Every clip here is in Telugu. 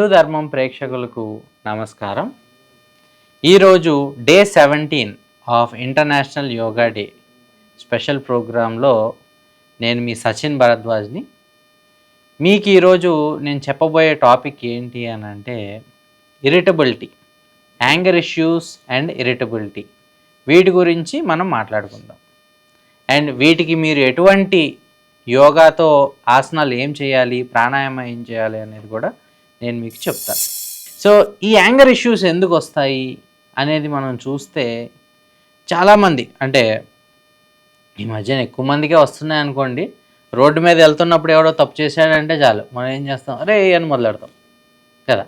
హిందూ ధర్మం ప్రేక్షకులకు నమస్కారం. ఈరోజు day seventeen of international yoga day special ప్రోగ్రాంలో నేను మీ సచిన్ భరద్వాజ్ని. మీకు ఈరోజు నేను చెప్పబోయే టాపిక్ ఏంటి అని అంటే irritability anger issues and irritability. వీటి గురించి మనం మాట్లాడుకుందాం. అండ్ వీటికి మీరు ఎటువంటి యోగాతో ఆసనాలు ఏం చేయాలి ప్రాణాయామం ఏం చేయాలి అనేది కూడా నేను మీకు చెప్తాను. సో ఈ యాంగర్ ఇష్యూస్ ఎందుకు వస్తాయి అనేది మనం చూస్తే చాలామంది అంటే ఈ మధ్యన ఎక్కువ మందికే వస్తున్నాయి అనుకోండి రోడ్డు మీద వెళ్తున్నప్పుడు ఎవడో తప్పు చేశాడంటే చాలు. మనం ఏం చేస్తాం? అరే అని మొదలెడతాం. కదా?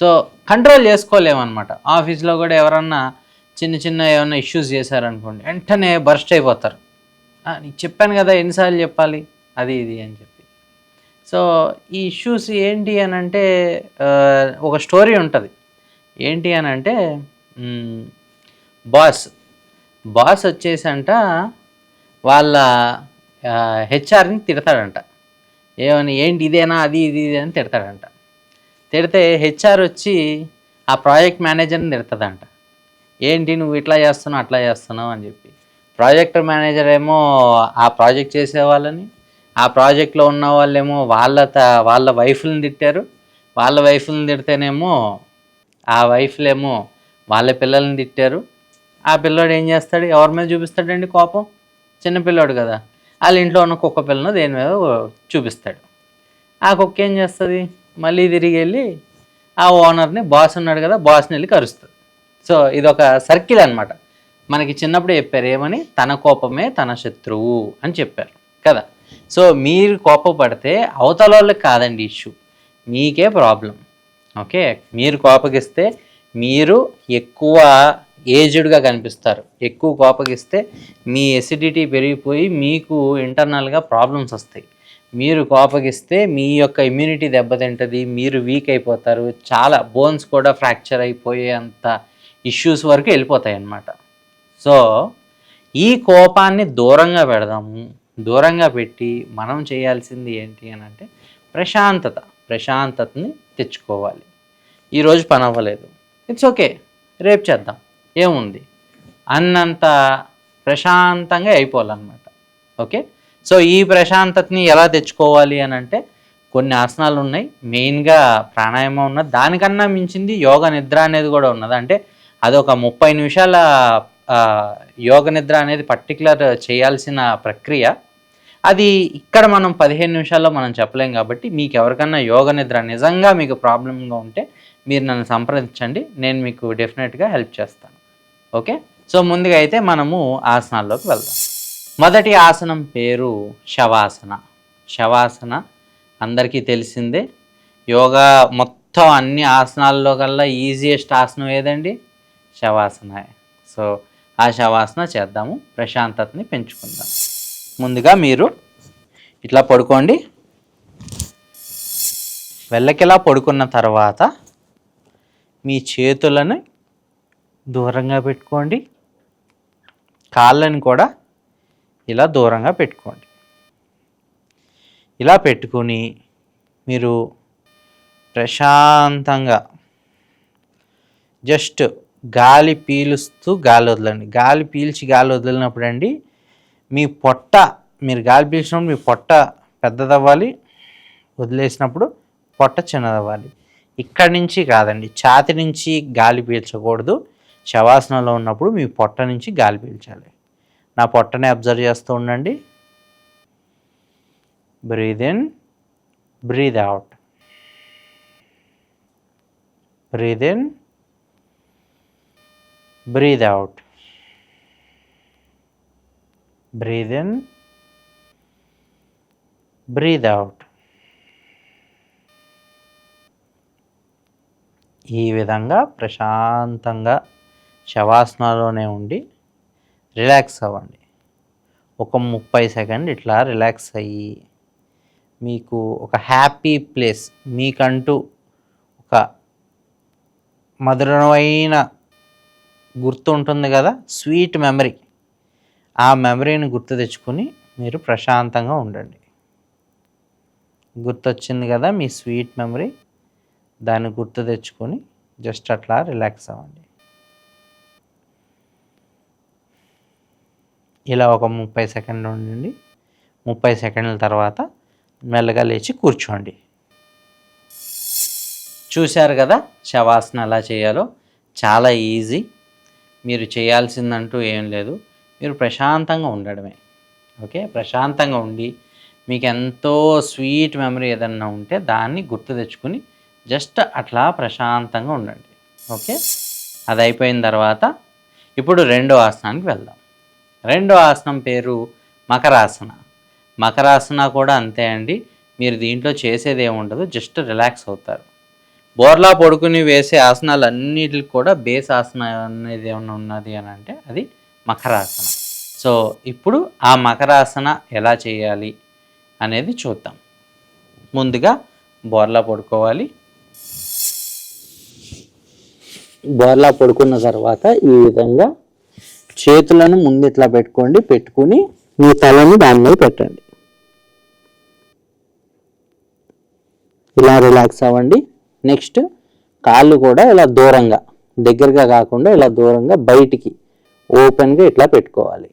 సో కంట్రోల్ చేసుకోలేమన్నమాట. ఆఫీస్లో కూడా ఎవరన్నా చిన్న చిన్న ఏమైనా ఇష్యూస్ చేశారనుకోండి వెంటనే బర్స్ట్ అయిపోతారు. నీకు చెప్పాను కదా ఎన్నిసార్లు చెప్పాలి? అది ఇది అని చెప్పి. సో ఈ ఇష్యూస్ ఏంటి అని అంటే ఒక స్టోరీ ఉంటుంది. ఏంటి అని అంటే బాస్ బాస్ వచ్చేసంట వాళ్ళ హెచ్ఆర్ని తిడతాడంట. ఏమని ఏంటి ఇదేనా అది ఇది ఇది అని తిడతాడంట. తిడితే హెచ్ఆర్ వచ్చి ఆ ప్రాజెక్ట్ మేనేజర్ని తిడతాదంట ఏంటి నువ్వు ఇట్లా చేస్తున్నావు అట్లా చేస్తున్నావు అని చెప్పి. ప్రాజెక్ట్ మేనేజర్ ఏమో ఆ ప్రాజెక్ట్ చేసే వాళ్ళని ఆ ప్రాజెక్ట్లో ఉన్న వాళ్ళేమో వాళ్ళ త- వాళ్ళ వైఫ్ని తిట్టారు. వాళ్ళ వైఫ్లను తిడితేనేమో ఆ వైఫ్లేమో వాళ్ళ పిల్లల్ని తిట్టారు. ఆ పిల్లోడు ఏం చేస్తాడు? ఎవరి మీద చూపిస్తాడండి కోపం? చిన్న పిల్లోడు కదా. వాళ్ళ ఇంట్లో ఉన్న కుక్క పిల్లను దేని మీద చూపిస్తాడు. ఆ కుక్క ఏం చేస్తుంది? మళ్ళీ తిరిగి వెళ్ళి ఆ ఓనర్ని బాస్ ఉన్నాడు కదా బాస్ని వెళ్ళి కరుస్తుంది. సో ఇది ఒక సర్కిల్ అనమాట మనకి చిన్నప్పుడు చెప్పారు ఏమని? తన కోపమే తన శత్రువు అని చెప్పారు కదా. సో మీరు కోపపడితే అవతల వాళ్ళకి కాదండి ఇష్యూ. మీకే ప్రాబ్లం. ఓకే? మీరు కోపగిస్తే మీరు ఎక్కువ ఏజ్డ్గా కనిపిస్తారు. ఎక్కువ కోపగిస్తే మీ ఎసిడిటీ పెరిగిపోయి మీకు ఇంటర్నల్గా ప్రాబ్లమ్స్ వస్తాయి. మీరు కోపగిస్తే మీ యొక్క ఇమ్యూనిటీ దెబ్బతింటుంది మీరు వీక్ అయిపోతారు చాలా బోన్స్ కూడా ఫ్రాక్చర్ అయిపోయే అంత ఇష్యూస్ వరకు వెళ్ళిపోతాయి అన్నమాట సో ఈ కోపాన్ని దూరంగా పెడదాము. దూరంగా పెట్టి మనం చేయాల్సింది ఏంటి అని అంటే ప్రశాంతత ప్రశాంతతని తెచ్చుకోవాలి. ఈరోజు పని అవ్వలేదు. ఇట్స్ ఓకే రేపు చేద్దాం. ఏముంది? అన్నంత ప్రశాంతంగా అయిపోవాలన్నమాట. ఓకే సో ఈ ప్రశాంతతని ఎలా తెచ్చుకోవాలి అని అంటే కొన్ని ఆసనాలు ఉన్నాయి. మెయిన్గా ప్రాణాయామం ఉన్నది దానికన్నా మించింది యోగ నిద్ర అనేది కూడా ఉన్నది. అంటే అదొక ముప్పై నిమిషాల యోగ నిద్ర అనేది పర్టికులర్ చేయాల్సిన ప్రక్రియ. అది ఇక్కడ మనం పదిహేను నిమిషాల్లో మనం చెప్పలేం కాబట్టి మీకు ఎవరికన్నా యోగ నిద్ర నిజంగా మీకు ప్రాబ్లంగా ఉంటే మీరు నన్ను సంప్రదించండి నేను మీకు డెఫినెట్గా హెల్ప్ చేస్తాను. ఓకే? సో ముందుగా అయితే మనము ఆసనాల్లోకి వెళ్దాం. మొదటి ఆసనం పేరు శవాసన. శవాసన అందరికీ తెలిసిందే. యోగా మొత్తం అన్ని ఆసనాల్లో కల్లా ఈజియెస్ట్ ఆసనం ఏదండి? శవాసన సో ఆ శవాసన చేద్దాము. ప్రశాంతతని పెంచుకుందాం. ముందుగా మీరు ఇట్లా పడుకోండి. వెళ్ళకిలా పడుకున్న తర్వాత మీ చేతులను దూరంగా పెట్టుకోండి. కాళ్ళని కూడా ఇలా దూరంగా పెట్టుకోండి. ఇలా పెట్టుకొని మీరు ప్రశాంతంగా జస్ట్ గాలి పీలుస్తూ గాలి వదలండి. గాలి పీల్చి గాలి వదిలినప్పుడు అండి మీ పొట్ట మీరు గాలి పీల్చినప్పుడు మీ పొట్ట పెద్దదవ్వాలి. వదిలేసినప్పుడు పొట్ట చిన్నదవ్వాలి. ఇక్కడి నుంచి కాదండి ఛాతి నుంచి గాలి పీల్చకూడదు. శవాసనంలో ఉన్నప్పుడు మీ పొట్ట నుంచి గాలి పీల్చాలి. నా పొట్టని అబ్జర్వ్ చేస్తూ ఉండండి. Breathe in breathe out. Breathe in breathe out. Breathe in, breathe out ఈ విధంగా ప్రశాంతంగా శవాసనలోనే ఉండి రిలాక్స్ అవ్వండి. ఒక ముప్పై సెకండ్ ఇట్లా రిలాక్స్ అయ్యి మీకు ఒక హ్యాపీ ప్లేస్ మీకంటూ ఒక మధురమైన గుర్తు ఉంటుంది కదా స్వీట్ మెమరీ. ఆ మెమరీని గుర్తు తెచ్చుకొని మీరు ప్రశాంతంగా ఉండండి. గుర్తొచ్చింది కదా మీ స్వీట్ మెమరీ? దాన్ని గుర్తు తెచ్చుకొని జస్ట్ అట్లా రిలాక్స్ అవ్వండి. ఇలా ఒక ముప్పై సెకండ్లు ఉండండి. ముప్పై సెకండ్ల తర్వాత మెల్లగా లేచి కూర్చోండి. చూశారు కదా శవాసన ఎలా చేయాలో? చాలా ఈజీ. మీరు చేయాల్సిందంటూ ఏం లేదు. మీరు ప్రశాంతంగా ఉండడమే. ఓకే? ప్రశాంతంగా ఉండి మీకు ఎంతో స్వీట్ మెమరీ ఏదన్నా ఉంటే దాన్ని గుర్తు తెచ్చుకుని జస్ట్ అట్లా ప్రశాంతంగా ఉండండి. ఓకే? అది అయిపోయిన తర్వాత ఇప్పుడు రెండో ఆసనానికి వెళ్దాం. రెండో ఆసనం పేరు మకరాసన. మకరాసన కూడా అంతే అండి. మీరు దీంట్లో చేసేది ఏముండదు జస్ట్ రిలాక్స్ అవుతారు. బోర్లా పడుకుని వేసే ఆసనాలు అన్నిటికి కూడా బేస్ ఆసన అనేది ఏమైనా ఉన్నది అని అంటే అది మకరాసన. సో ఇప్పుడు ఆ మకరాసన ఎలా చేయాలి అనేది చూద్దాం. ముందుగా బోర్లా పడుకోవాలి. బోర్లా పడుకున్న తర్వాత ఈ విధంగా చేతులను ముందు ఇట్లా పెట్టుకోండి. పెట్టుకుని మీ తలని దాని మీద పెట్టండి. ఇలా రిలాక్స్ అవ్వండి. నెక్స్ట్ కాళ్ళు కూడా ఇలా దూరంగా దగ్గరగా కాకుండా ఇలా దూరంగా బయటికి ఓపెన్గా ఇట్లా పెట్టుకోవాలి.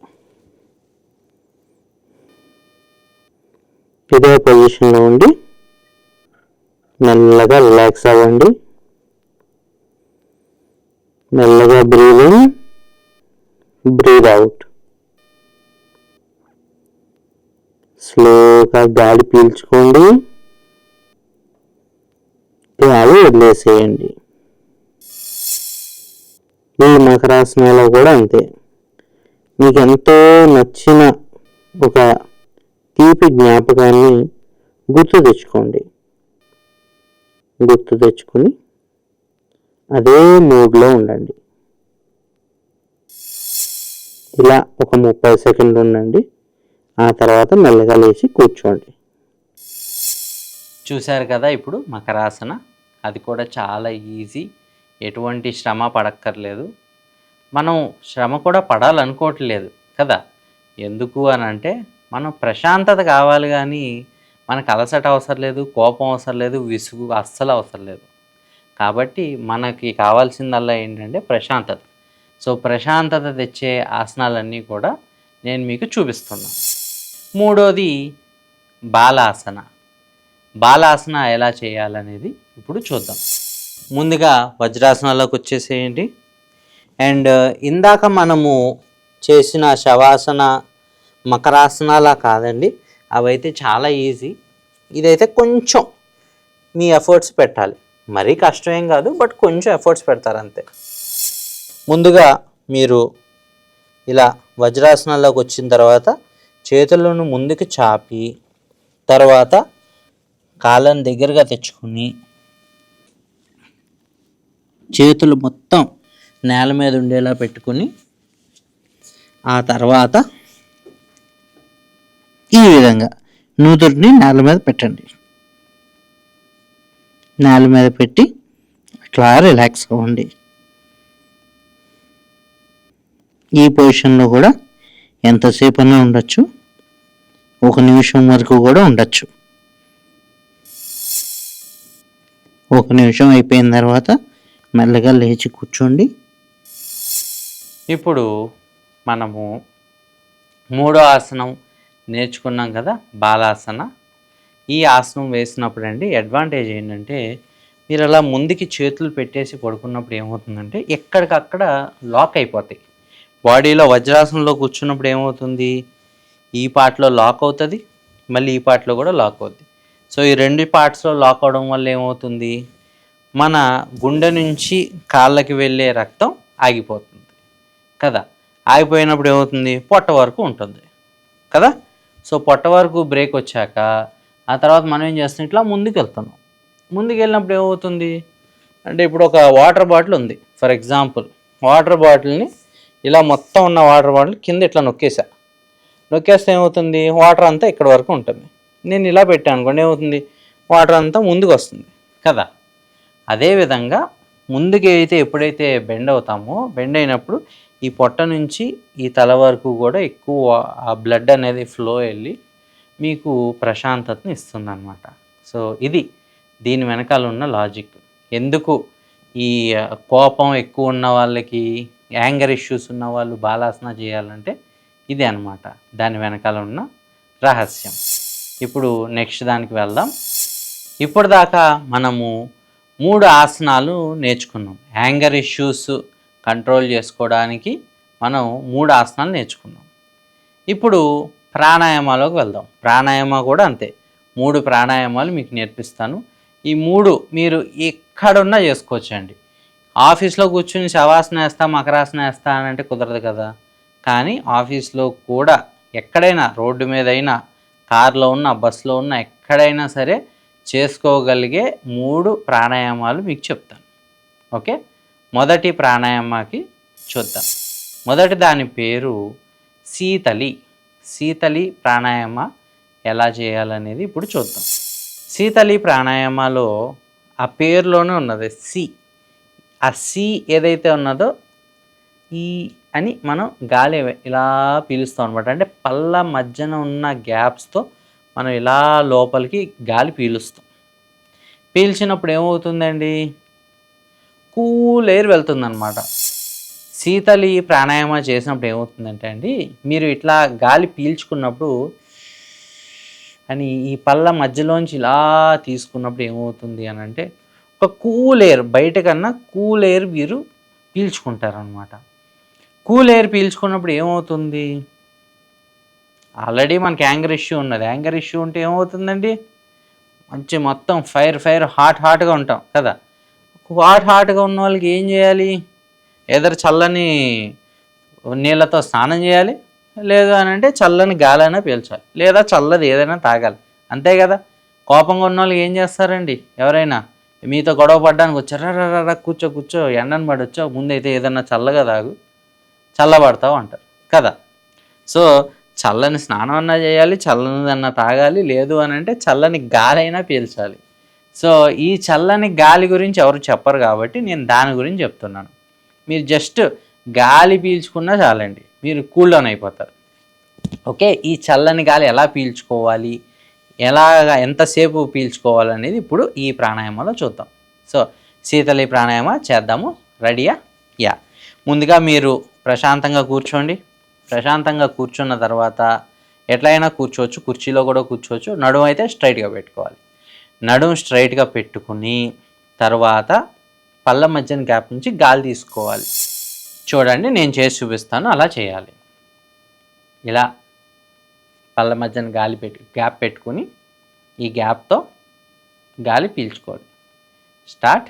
ఇదే పొజిషన్లో ఉండి మెల్లగా రిలాక్స్ అవ్వండి. మెల్లగా బ్రీద్ ఇన్ బ్రీద్ అవుట్. స్లోగా గాలి పీల్చుకోండి. గాలి వదిలేసేయండి. ఈ మకరాసనలో కూడా అంతే. మీకు ఎంతో నచ్చిన ఒక తీపి జ్ఞాపకాన్ని గుర్తు తెచ్చుకోండి. గుర్తు తెచ్చుకుని అదే మూడ్లో ఉండండి. ఇలా ఒక ముప్పై సెకండ్లు ఉండండి. ఆ తర్వాత మెల్లగా లేచి కూర్చోండి. చూశారు కదా ఇప్పుడు మకరాసన అది కూడా చాలా ఈజీ. ఎటువంటి శ్రమ పడక్కర్లేదు. మనం శ్రమ కూడా పడాలనుకోవట్లేదు కదా. ఎందుకు అని అంటే మనం ప్రశాంతత కావాలి కానీ మనకు అలసట అవసరం లేదు కోపం అవసరం లేదు విసుగు అస్సలు అవసరం లేదు. కాబట్టి మనకి కావాల్సిందల్లా ఏంటంటే ప్రశాంతత. సో ప్రశాంతత తెచ్చే ఆసనాలన్నీ కూడా నేను మీకు చూపిస్తున్నాను మూడోది బాలాసన. బాలాసన ఎలా చేయాలనేది ఇప్పుడు చూద్దాం. ముందుగా వజ్రాసనాలోకి వచ్చేసేయండి. అండ్ ఇందాక మనము చేసిన శవాసన మకరాసనాలా కాదండి అవైతే చాలా ఈజీ. ఇదైతే కొంచెం మీ ఎఫర్ట్స్ పెట్టాలి. మరీ కష్టమేం కాదు బట్ కొంచెం ఎఫర్ట్స్ పెడతారు అంతే. ముందుగా మీరు ఇలా వజ్రాసనాల్లోకి వచ్చిన తర్వాత చేతులను ముందుకు చాపి తర్వాత కాళ్ళని దగ్గరగా తెచ్చుకుని చేతులు మొత్తం నేల మీద ఉండేలా పెట్టుకుని ఆ తర్వాత ఈ విధంగా నూతుడిని నేల మీద పెట్టండి. నేల మీద పెట్టి అట్లా రిలాక్స్ అవ్వండి ఈ పొజిషన్లో కూడా ఎంతసేపు అయినా ఉండొచ్చు. ఒక నిమిషం వరకు కూడా ఉండొచ్చు. ఒక నిమిషం అయిపోయిన తర్వాత మెల్లగా లేచి కూర్చోండి. ఇప్పుడు మనము మూడో ఆసనం నేర్చుకున్నాం కదా బాలాసన. ఈ ఆసనం వేసినప్పుడు అండి అడ్వాంటేజ్ ఏంటంటే మీరు అలా ముందుకి చేతులు పెట్టేసి పడుకున్నప్పుడు ఏమవుతుందంటే ఎక్కడికక్కడ లాక్ అయిపోతాయి. బాడీలో వజ్రాసనంలో కూర్చున్నప్పుడు ఏమవుతుంది? ఈ పార్ట్లో లాక్ అవుతుంది మళ్ళీ ఈ పార్ట్లో కూడా లాక్ అవుతుంది సో ఈ రెండు పార్ట్స్లో లాక్ అవడం వల్ల ఏమవుతుంది? మన గుండె నుంచి కాళ్ళకి వెళ్ళే రక్తం ఆగిపోతుంది. కదా? ఆగిపోయినప్పుడు ఏమవుతుంది? పొట్ట వరకు ఉంటుంది. కదా? సో పొట్ట వరకు బ్రేక్ వచ్చాక ఆ తర్వాత మనం ఏం చేస్తున్నాం ఇట్లా ముందుకు వెళ్తున్నాం ముందుకు వెళ్ళినప్పుడు ఏమవుతుంది? అంటే ఇప్పుడు ఒక వాటర్ బాటిల్ ఉంది. ఫర్ ఎగ్జాంపుల్ వాటర్ బాటిల్ని ఇలా మొత్తం ఉన్న వాటర్ బాటిల్ కింద ఇట్లా నొక్కేసా. నొక్కేస్తే ఏమవుతుంది? వాటర్ అంతా ఇక్కడ వరకు ఉంటుంది. నేను ఇలా పెట్టాను అనుకోండి ఏమవుతుంది? వాటర్ అంతా ముందుకు వస్తుంది. కదా? అదేవిధంగా ముందుకు అయితే ఎప్పుడైతే బెండ్ అవుతామో బెండ్ అయినప్పుడు ఈ పొట్ట నుంచి ఈ తల వరకు కూడా ఎక్కువ ఆ బ్లడ్ అనేది ఫ్లో వెళ్ళి మీకు ప్రశాంతతను ఇస్తుంది అనమాట సో ఇది దీని వెనకాల ఉన్న లాజిక్. ఎందుకు ఈ కోపం ఎక్కువ ఉన్న వాళ్ళకి యాంగర్ ఇష్యూస్ ఉన్న వాళ్ళు బాలాసన చేయాలంటే ఇది అన్నమాట. దాని వెనకాల ఉన్న రహస్యం. ఇప్పుడు నెక్స్ట్ దానికి వెళ్దాం. ఇప్పుడు దాకా మనము మూడు ఆసనాలు నేర్చుకున్నాం. యాంగర్ ఇష్యూస్ కంట్రోల్ చేసుకోవడానికి మనం మూడు ఆసనాలు నేర్చుకున్నాం. ఇప్పుడు ప్రాణాయామాలోకి వెళ్దాం. ప్రాణాయామ కూడా అంతే. మూడు ప్రాణాయామాలు మీకు నేర్పిస్తాను. ఈ మూడు మీరు ఎక్కడున్నా చేసుకోవచ్చండి. ఆఫీస్లో కూర్చుని శవాసన వేస్తా మకరాసన వేస్తా అని అంటే కుదరదు కదా. కానీ ఆఫీస్లో కూడా ఎక్కడైనా రోడ్డు మీద అయినా కార్లో ఉన్న బస్సులో ఉన్న ఎక్కడైనా సరే చేసుకోగలిగే మూడు ప్రాణాయామాలు మీకు చెప్తాను. ఓకే? మొదటి ప్రాణాయామాకి చూద్దాం. మొదటి దాని పేరు శీతలి. శీతలి ప్రాణాయామ ఎలా చేయాలనేది ఇప్పుడు చూద్దాం. శీతలి ప్రాణాయామాలో ఆ పేరులోనే ఉన్నది సి. ఆ సి ఏదైతే ఉన్నదో ఈ అని మనం గాలి ఇలా పీలుస్తాం అనమాట అంటే పళ్ళ మధ్యన ఉన్న గ్యాప్స్తో మనం ఇలా లోపలికి గాలి పీలుస్తాం. పీల్చినప్పుడు ఏమవుతుందండి? కూల్ ఎయిర్ వెళ్తుందన్నమాట. శీతలి ప్రాణాయామ చేసినప్పుడు ఏమవుతుందంటే అండి మీరు ఇట్లా గాలి పీల్చుకున్నప్పుడు అని ఈ పళ్ళ మధ్యలోంచి ఇలా తీసుకున్నప్పుడు ఏమవుతుంది అని అంటే ఒక కూల్ ఎయిర్ బయట కన్నా కూల్ ఎయిర్ మీరు పీల్చుకుంటారనమాట కూల్ ఎయిర్ పీల్చుకున్నప్పుడు ఏమవుతుంది? ఆల్రెడీ మనకి యాంగర్ ఇష్యూ ఉన్నది. యాంగర్ ఇష్యూ ఉంటే ఏమవుతుందండి? మంచి మొత్తం ఫైర్ ఫైర్ హాట్ హాట్గా ఉంటాం కదా. హాట్ హాట్గా ఉన్న వాళ్ళకి ఏం చేయాలి? ఎదరు చల్లని నీళ్ళతో స్నానం చేయాలి. లేదు అని అంటే చల్లని గాలైనా పీల్చాలి. లేదా చల్లది ఏదైనా తాగాలి. అంతే కదా. కోపంగా ఉన్న వాళ్ళు ఏం చేస్తారండి? ఎవరైనా మీతో గొడవ పడ్డానికి వచ్చారా రా కూర్చో కూర్చో ఎండను పడొచ్చో. ముందైతే ఏదన్నా చల్లగా తాగు. చల్లబడతావు అంటారు కదా. సో చల్లని స్నానం అన్నా చేయాలి చల్లనిదన్నా తాగాలి లేదు అని అంటే చల్లని గాలైనా పీల్చాలి. సో ఈ చల్లని గాలి గురించి ఎవరు చెప్పరు కాబట్టి నేను దాని గురించి చెప్తున్నాను. మీరు జస్ట్ గాలి పీల్చుకున్నా చాలండి. మీరు కూల్ డౌన్ అయిపోతారు. ఓకే ఈ చల్లని గాలి ఎలా పీల్చుకోవాలి? ఎలా ఎంతసేపు పీల్చుకోవాలనేది ఇప్పుడు ఈ ప్రాణాయామంలో చూద్దాం. సో శీతలి ప్రాణాయామ చేద్దాము. రెడీయా? యా. ముందుగా మీరు ప్రశాంతంగా కూర్చోండి. ప్రశాంతంగా కూర్చున్న తర్వాత ఎట్లయినా కూర్చోవచ్చు కుర్చీలో కూడా కూర్చోవచ్చు నడుము అయితే స్ట్రైట్గా పెట్టుకోవాలి. నడుము స్ట్రైట్గా పెట్టుకుని తర్వాత పళ్ళ మధ్యన గ్యాప్ నుంచి గాలి తీసుకోవాలి. చూడండి నేను చేసి చూపిస్తాను అలా చేయాలి. ఇలా పళ్ళ మధ్యన గాలి పెట్టి గ్యాప్ పెట్టుకుని ఈ గ్యాప్తో గాలి పీల్చుకోవాలి. స్టార్ట్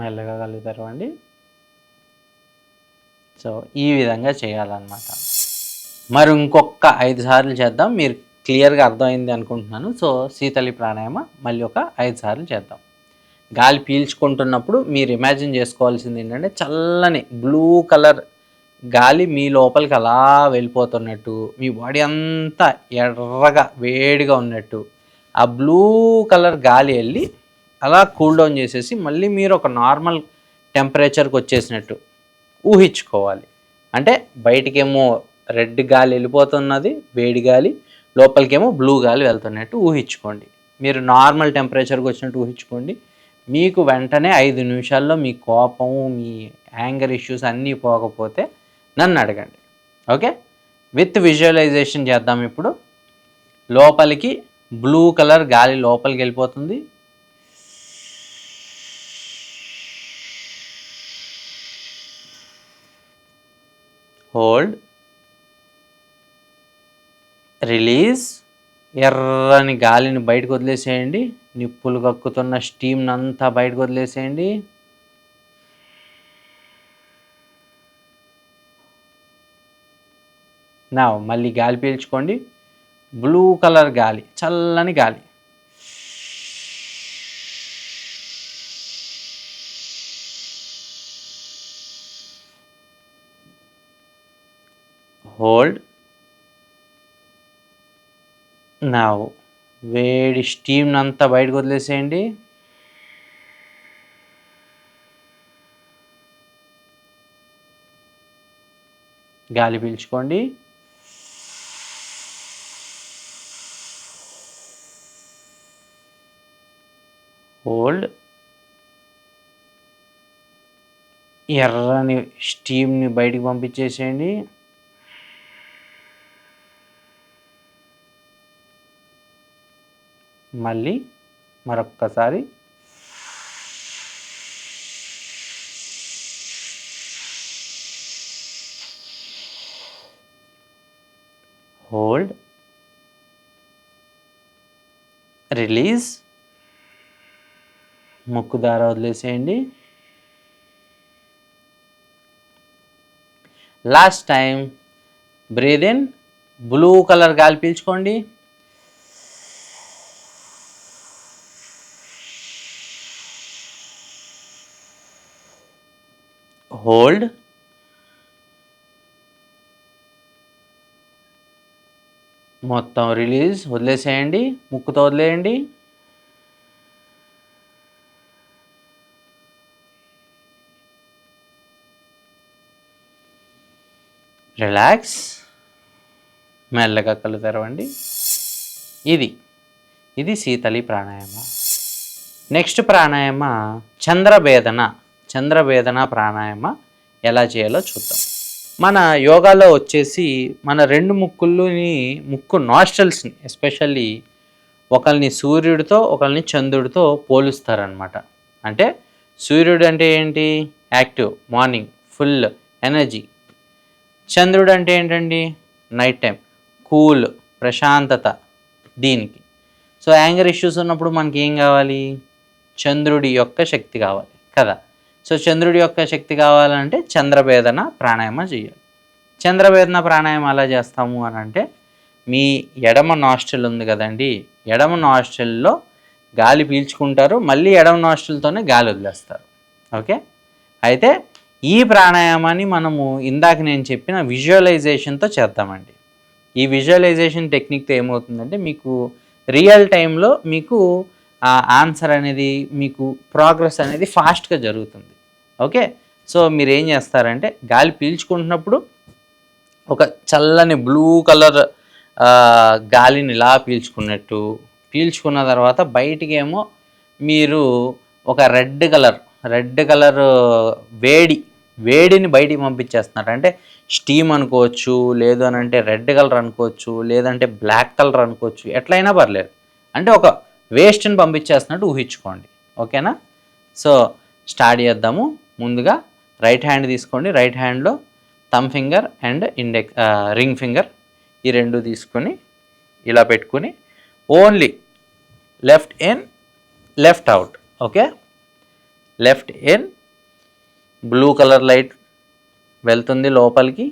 మెల్లగా కలుగుతారు అండి. సో ఈ విధంగా చేయాలన్నమాట. మరి ఇంకొక ఐదు సార్లు చేద్దాం. మీరు క్లియర్గా అర్థమైంది అనుకుంటున్నాను. సో శీతలి ప్రాణాయామ మళ్ళీ ఒక ఐదు సార్లు చేద్దాం. గాలి పీల్చుకుంటున్నప్పుడు మీరు ఇమాజిన్ చేసుకోవాల్సింది ఏంటంటే చల్లని బ్లూ కలర్ గాలి మీ లోపలికి అలా వెళ్ళిపోతున్నట్టు మీ బాడీ అంతా ఎర్రగా వేడిగా ఉన్నట్టు ఆ బ్లూ కలర్ గాలి వెళ్ళి అలా కూల్ డౌన్ చేసేసి మళ్ళీ మీరు ఒక నార్మల్ టెంపరేచర్కి వచ్చేసినట్టు ఊహించుకోవాలి. అంటే బయటికేమో రెడ్ గాలి వెళ్ళిపోతున్నది వేడి గాలి లోపలికేమో బ్లూ గాలి వెళ్తున్నట్టు ఊహించుకోండి. మీరు నార్మల్ టెంపరేచర్కి వచ్చినట్టు ఊహించుకోండి. మీకు వెంటనే ఐదు నిమిషాల్లో మీ కోపం మీ యాంగర్ ఇష్యూస్ అన్నీ పోకపోతే నన్ను అడగండి. ఓకే? విత్ విజువలైజేషన్ చేద్దాం ఇప్పుడు. లోపలికి బ్లూ కలర్ గాలి లోపలికి వెళ్ళిపోతుంది. హోల్డ్ రిలీజ్ ఎర్రని గాలిని బయటకు వదిలేసేయండి. నిప్పులు కక్కుతున్న స్టీమ్ని అంతా బయటకు వదిలేసేయండి. నా మళ్ళీ గాలి పీల్చుకోండి. బ్లూ కలర్ గాలి చల్లని గాలి. హోల్డ్ నా వేడి స్టీమ్ని అంతా బయటకు వదిలేసేయండి. గాలి పీల్చుకోండి. హోల్డ్ ఎర్రని స్టీమ్ని బయటికి పంపించేసేయండి. మళ్ళీ మరొక్కసారి. హోల్డ్ రిలీజ్ ముక్కు దార వదిలేసేయండి. Last time breathe in blue colour గాలి పీల్చుకోండి. హోల్డ్ మొత్తం రిలీజ్ వదిలేసేయండి ముక్కుతో వదిలేయండి. రిలాక్స్ మెల్లగా కళ్ళు తెరవండి. ఇది ఇది శీతలి ప్రాణాయామ. నెక్స్ట్ ప్రాణాయామ చంద్రభేదన చంద్రవేదన ప్రాణాయామ ఎలా చేయాలో చూద్దాం. మన యోగాలో వచ్చేసి మన రెండు ముక్కుల్ని ముక్కు నాస్టల్స్ని ఎస్పెషల్లీ ఒకరిని సూర్యుడితో ఒకరిని చంద్రుడితో పోలుస్తారనమాట అంటే సూర్యుడు అంటే ఏంటి? Active morning full energy. చంద్రుడు అంటే ఏంటండి? నైట్ టైం కూల్ ప్రశాంతత దీనికి. సో యాంగర్ ఇష్యూస్ ఉన్నప్పుడు మనకి ఏం కావాలి? చంద్రుడి యొక్క శక్తి కావాలి కదా? సో చంద్రుడి యొక్క శక్తి కావాలంటే చంద్రభేదన ప్రాణాయామ చేయాలి. చంద్రభేదన ప్రాణాయామం ఎలా చేస్తాము అని అంటే మీ ఎడమ నాస్టల్ ఉంది కదండి ఎడమ నాస్టల్లో గాలి పీల్చుకుంటారు మళ్ళీ ఎడమ నాస్టల్తోనే గాలి వదిలేస్తారు. ఓకే? అయితే ఈ ప్రాణాయామాన్ని మనము ఇందాక నేను చెప్పిన విజువలైజేషన్తో చేద్దామండి. ఈ విజువలైజేషన్ టెక్నిక్తో ఏమవుతుందంటే మీకు రియల్ టైంలో మీకు ఆన్సర్ అనేది మీకు ప్రోగ్రెస్ అనేది ఫాస్ట్గా జరుగుతుంది. ఓకే? సో మీరు ఏం చేస్తారంటే గాలి పీల్చుకుంటున్నప్పుడు ఒక చల్లని బ్లూ కలర్ గాలిని ఇలా పీల్చుకున్నట్టు పీల్చుకున్న తర్వాత బయటికేమో మీరు ఒక రెడ్ కలర్ రెడ్ కలర్ వేడి వేడిని బయటికి పంపించేస్తున్నారు. అంటే స్టీమ్ అనుకోవచ్చు లేదు అని అంటే రెడ్ కలర్ అనుకోవచ్చు లేదంటే బ్లాక్ కలర్ అనుకోవచ్చు ఎట్లయినా పర్లేదు. అంటే ఒక వేస్ట్ని పంపించేస్తున్నట్టు ఊహించుకోండి. ఓకేనా? సో స్టార్ట్ చేద్దాము. ముందుగా రైట్ హ్యాండ్ తీసుకోండి. రైట్ హ్యాండ్లో thumb finger and index ring finger ఈ రెండు తీసుకొని ఇలా పెట్టుకుని only left in left out okay left in blue colour light వెళ్తుంది లోపలికి.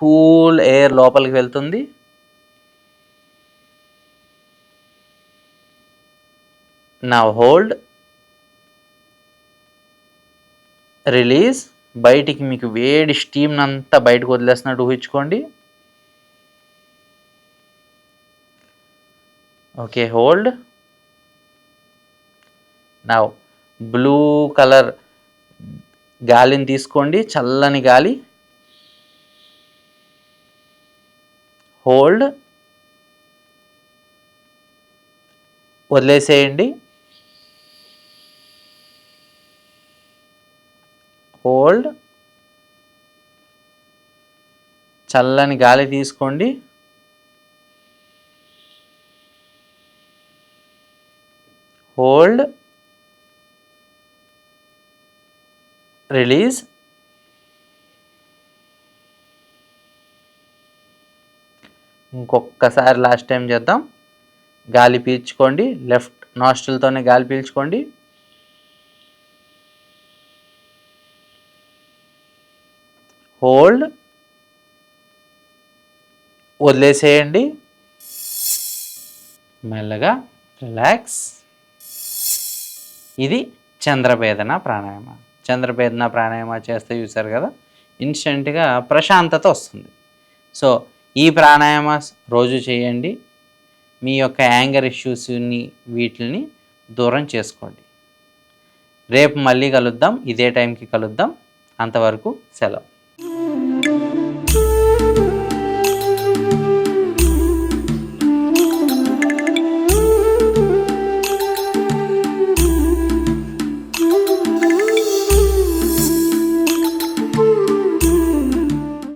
కూల్ ఎయిర్ లోపలికి వెళ్తుంది. నా హోల్డ్ రిలీజ్. బయటికి మీకు వేడి స్టీమ్ అంతా బయటకు వదిలేస్తున్నట్టు ఊహించుకోండి. Okay hold. నా బ్లూ కలర్ గాలిని తీసుకోండి చల్లని గాలి. హోల్డ్. వదిలేసేయండి. హోల్డ్ చల్లని గాలి తీసుకోండి. హోల్డ్ రిలీజ్ ఇంకొకసారి లాస్ట్ టైం చేద్దాం. గాలి పీల్చుకోండి లెఫ్ట్ నాస్ట్రిల్తోనే గాలి పీల్చుకోండి. హోల్డ్ వదిలేసేయండి. మెల్లగా రిలాక్స్ ఇది చంద్రభేదన ప్రాణాయామ. చంద్రభేదన ప్రాణాయామ చేస్తే చూసారు కదా ఇన్స్టెంట్గా ప్రశాంతత వస్తుంది. సో ఈ ప్రాణాయామ రోజు చేయండి. మీ యొక్క యాంగర్ ఇష్యూస్ని వీటిని దూరం చేసుకోండి. రేపు మళ్ళీ కలుద్దాం. ఇదే టైంకి కలుద్దాం. అంతవరకు సెలవు.